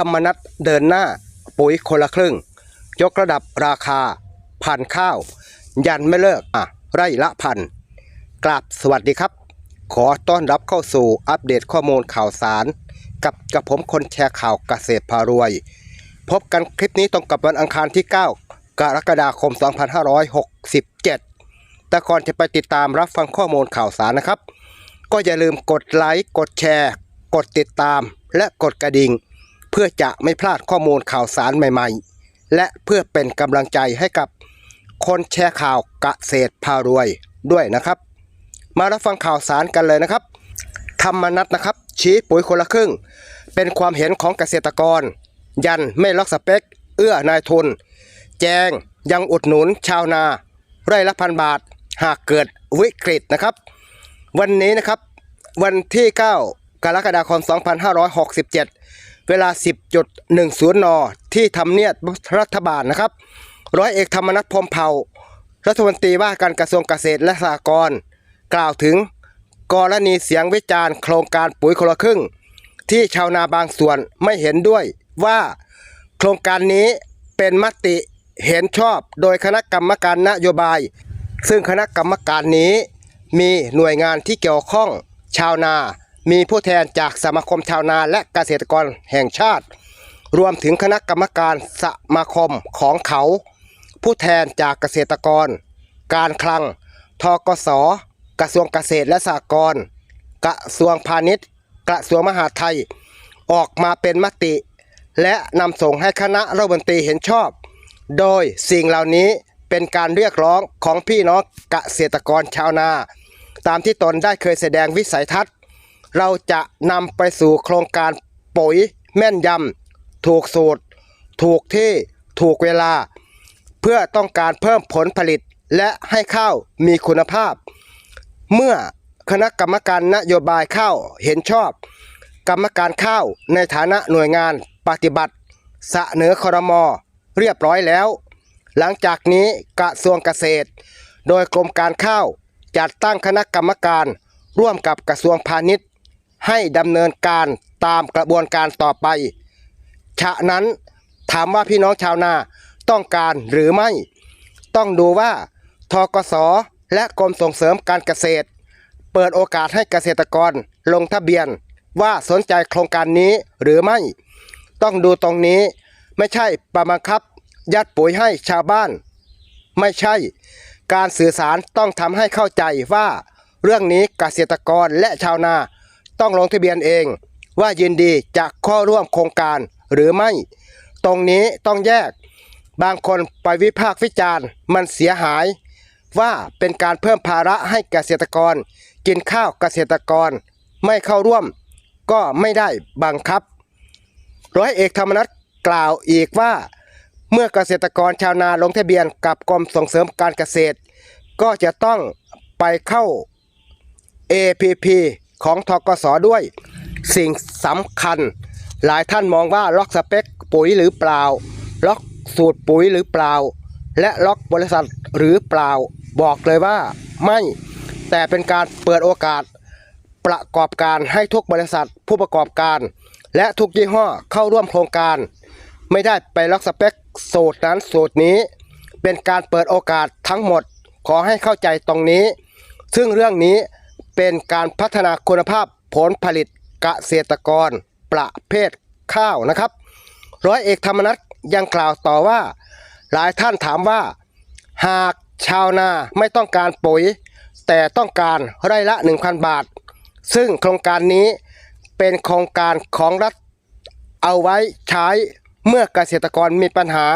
รรมนัตเดินหน้าปุ๋ยคนละครึ่ง ยกระดับราคาพันข้าว ยันไม่เลิกอะไร่ละพันกราบสวัสดีครับ ขอต้อนรับเข้าสู่อัปเดตข้อมูลข่าวสาร กับกับผมคนแชร์ข่าวเกษตรพารวย พบกันคลิปนี้ตรงกับวันอังคารที่ 9 กรกฎาคม 2567 แต่ก่อนจะไปติดตามรับฟังข้อมูลข่าวสารนะครับ ก็อย่าลืมกดไลค์กดแชร์ กดติดตามและกดกระดิ่ง เพื่อจะไม่พลาดข้อมูลข่าวสารใหม่ๆ และเพื่อเป็นกำลังใจให้กับคนแชร์ข่าวกเกษตรพารวยด้วยนะครับ มารับฟังข่าวสารกันเลยนะครับ ธรรมนัตนะครับ ชี้ปุ๋ยคนละครึ่ง เป็นความเห็นของเกษตรกร ยันไม่ล็อกสเปค เอื้อนายทุน แจงยังอุดหนุนชาวนา ไร่ละพันบาท หากเกิดวิกฤตนะครับ วันนี้นะครับ วันที่ 9 กรกฎาคม 2567 เวลา 10.10 น ที่ทำเนียบรัฐบาลนะครับ ร้อยเอกธรรมนัฐพรมเผ่า รัฐมนตรีว่าการกระทรวงเกษตรและสหกรณ์กล่าวถึงกรณีเสียงวิจารณ์โครงการปุ๋ยคนละครึ่ง ที่ชาวนาบางส่วนไม่เห็นด้วยว่าโครงการนี้เป็นมติเห็นชอบโดยคณะกรรมการนโยบาย ซึ่งคณะกรรมการนี้มีหน่วยงานที่เกี่ยวข้องชาวนา มีผู้แทนจากสมาคมชาวนาและเกษตรกรแห่งชาติ รวมถึงคณะกรรมการสมาคมของเขา ผู้แทนจากเกษตรกร การคลัง ทกส กระทรวงเกษตรและสหกรณ์กระทรวงพาณิชย์ กระทรวงมหาดไทย ออกมาเป็นมติ และนำส่งให้คณะรัฐมนตรีเห็นชอบ โดยสิ่งเหล่านี้เป็นการเรียกร้องของพี่น้องเกษตรกรชาวนา ตามที่ตนได้เคยแสดงวิสัยทัศน์ เราจะนำไปสู่โครงการปุ๋ยแม่นยำถูกสูตร ถูกที่ถูกเวลา เพื่อต้องการเพิ่มผลผลิตและให้ข้าวมีคุณภาพ เมื่อคณะกรรมการนโยบายข้าวเห็นชอบ กรรมการข้าวในฐานะหน่วยงานปฏิบัติเสนอครมอเรียบร้อยแล้ว หลังจากนี้กระทรวงเกษตร โดยกรมการข้าวจัดตั้งคณะกรรมการร่วมกับกระทรวงพาณิชย์ ให้ดำเนินการตามกระบวนการต่อไป ฉะนั้นถามว่าพี่น้องชาวนาต้องการหรือไม่ ต้องดูว่าทกสและกรมส่งเสริมการเกษตร เปิดโอกาสให้เกษตรกรลงทะเบียนว่าสนใจโครงการนี้หรือไม่ ต้องดูตรงนี้ไม่ใช่ประบังคับยัดปุ๋ยให้ชาวบ้าน ไม่ใช่ การสื่อสารต้องทำให้เข้าใจว่า เรื่องนี้เกษตรกรและชาวนา ต้องลงทะเบียนเอง ว่ายินดีจะเข้าร่วมโครงการหรือไม่ ตรงนี้ต้องแยก บางคนไปวิพากษ์วิจารณ์ มันเสียหาย ว่าเป็นการเพิ่มภาระให้เกษตรกร กินข้าวเกษตรกร ไม่เข้าร่วม ก็ไม่ได้บังคับ ร้อยเอกธรรมนัฐกล่าวอีกว่า เมื่อเกษตรกรชาวนาลงทะเบียนกับกรมส่งเสริมการเกษตร ก็จะต้องไปเข้า APP ของทกสด้วย สิ่งสำคัญ หลายท่านมองว่าล็อกสเปคปุ๋ยหรือเปล่า ล็อกสูตรปุ๋ยหรือเปล่า และล็อกบริษัทหรือเปล่า บอกเลยว่าไม่แต่เป็นการเปิดโอกาสประกอบการให้ทุกบริษัทผู้ประกอบการ และทุกยี่ห้อเข้าร่วมโครงการ ไม่ได้ไปล็อกสเปคสูตรนั้นสูตรนี้ เป็นการเปิดโอกาสทั้งหมดขอให้เข้าใจตรงนี้ ซึ่งเรื่องนี้ เป็นการพัฒนาคุณภาพผลผลิตเกษตรกรประเภทข้าวนะครับ ร้อยเอกธรรมนัฐยังกล่าวต่อว่า หลายท่านถามว่า หากชาวนาไม่ต้องการปุ๋ย แต่ต้องการไร่ละ 1,000 บาท ซึ่งโครงการนี้เป็นโครงการของรัฐเอาไว้ใช้เมื่อเกษตรกรมีปัญหา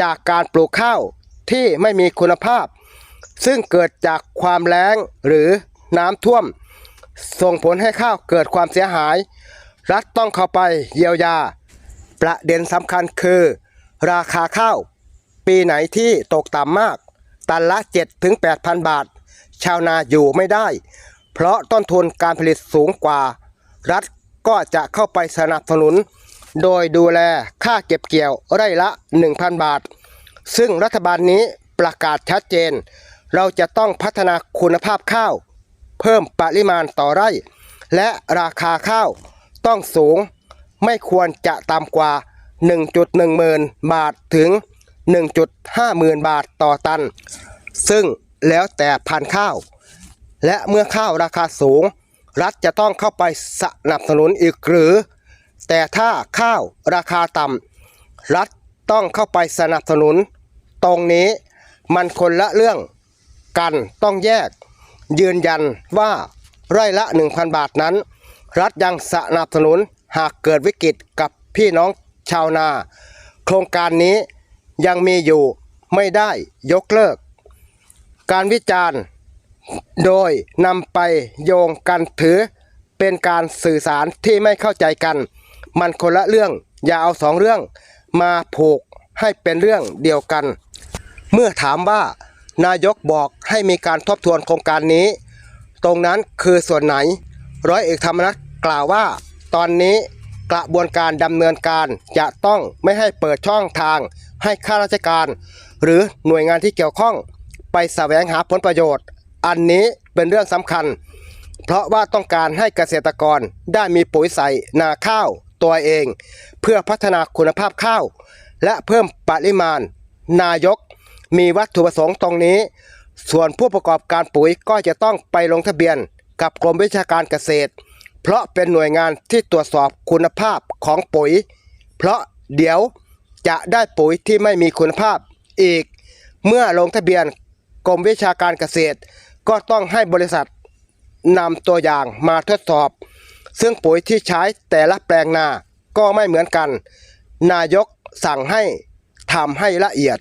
จากการปลูกข้าวที่ไม่มีคุณภาพ ซึ่งเกิดจากความแล้งหรือ น้ำท่วม ส่งผลให้ข้าวเกิดความเสียหาย รัฐต้องเข้าไปเยียวยา ประเด็นสำคัญคือ ราคาข้าว ปีไหนที่ตกต่ำมาก ตันละ7-8ถึง8,000 บาท ชาวนาอยู่ไม่ได้ เพราะต้นทุนการผลิตสูงกว่า รัฐก็จะเข้าไปสนับสนุน โดยดูแลค่าเก็บเกี่ยวไร่ละ 1,000 บาท ซึ่งรัฐบาลนี้ประกาศชัดเจน เราจะต้องพัฒนาคุณภาพข้าว เพิ่มปริมาณต่อไร่ และราคาข้าวต้องสูงไม่ควรจะต่ำกว่า 1.1หมื่นบาทถึง 1.5หมื่นบาทต่อตัน ซึ่งแล้วแต่พันธุ์ข้าว และเมื่อข้าวราคาสูง รัฐจะต้องเข้าไปสนับสนุนอีกหรือ แต่ถ้าข้าวราคาต่ำรัฐต้องเข้าไปสนับสนุน ตรงนี้มันคนละเรื่องกันต้องแยก ยืนยันว่าไร่ละ 1,000 บาทนั้น รัฐยังสนับสนุนหากเกิดวิกฤตกับพี่น้องชาวนา โครงการนี้ยังมีอยู่ไม่ได้ยกเลิก การวิจารณ์ โดยนำไปโยงกันถือเป็นการสื่อสารที่ไม่เข้าใจกัน มันคนละเรื่องอย่าเอาสองเรื่องมาผูกให้เป็นเรื่องเดียวกัน เมื่อถามว่า นายกบอกให้มีการทบทวนโครงการนี้ ตรงนั้นคือส่วนไหน ร้อยเอกธรรมนัฐกล่าวว่า ตอนนี้กระบวนการดำเนินการจะต้องไม่ให้เปิดช่องทางให้ข้าราชการ หรือหน่วยงานที่เกี่ยวข้อง ไปแสวงหาผลประโยชน์ อันนี้เป็นเรื่องสำคัญ เพราะว่าต้องการให้เกษตรกรได้มีปุ๋ยใส่นาข้าวตัวเอง เพื่อพัฒนาคุณภาพข้าว และเพิ่มปริมาณ นายก มีวัตถุประสงค์ตรงนี้ ส่วนผู้ประกอบการปุ๋ยก็จะต้องไปลงทะเบียนกับกรมวิชาการเกษตร เพราะเป็นหน่วยงานที่ตรวจสอบคุณภาพของปุ๋ย เพราะเดี๋ยวจะได้ปุ๋ยที่ไม่มีคุณภาพอีก เมื่อลงทะเบียนกรมวิชาการเกษตร ก็ต้องให้บริษัทนำตัวอย่างมาทดสอบ ซึ่งปุ๋ยที่ใช้แต่ละแปลงนาก็ไม่เหมือนกัน นายกสั่งให้ทำให้ละเอียด